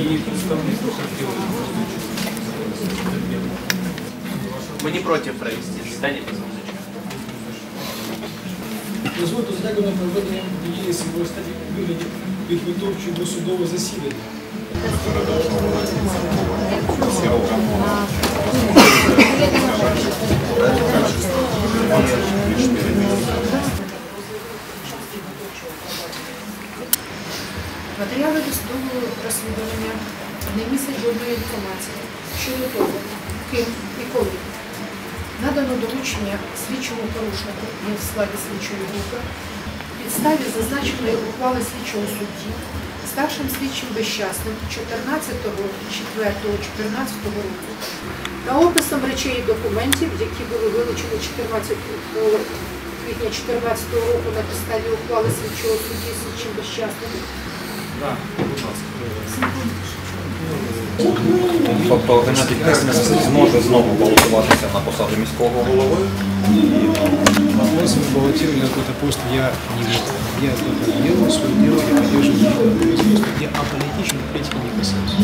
і представництво хотіли. Мы не против провести заседание без музыки. Дозвольте з на проведення дії своєї статті вигляді підготовчого до судового засідання. Матеріали досудового розслідування. Не містять жодної інформації щодо того, ким і коли. Надано доручення слідчому порушнику є в складі слідчої групи, підставі зазначеної ухвали слідчого судді, старшим слідчим безчасним 14.04.14 року. Та описом речей і документів, які були вилучені 14 квітня 2014 року на підставі ухвали слідчого судді слідчим безчасним. Тобто Геннадій Кернес зможе знову балотуватися на посаду міського голови. Вопросом баллотирования на какой-то пост я не верю. Я только делаю свое дело, я поддерживаю, я аполитичен, политики не касаюсь.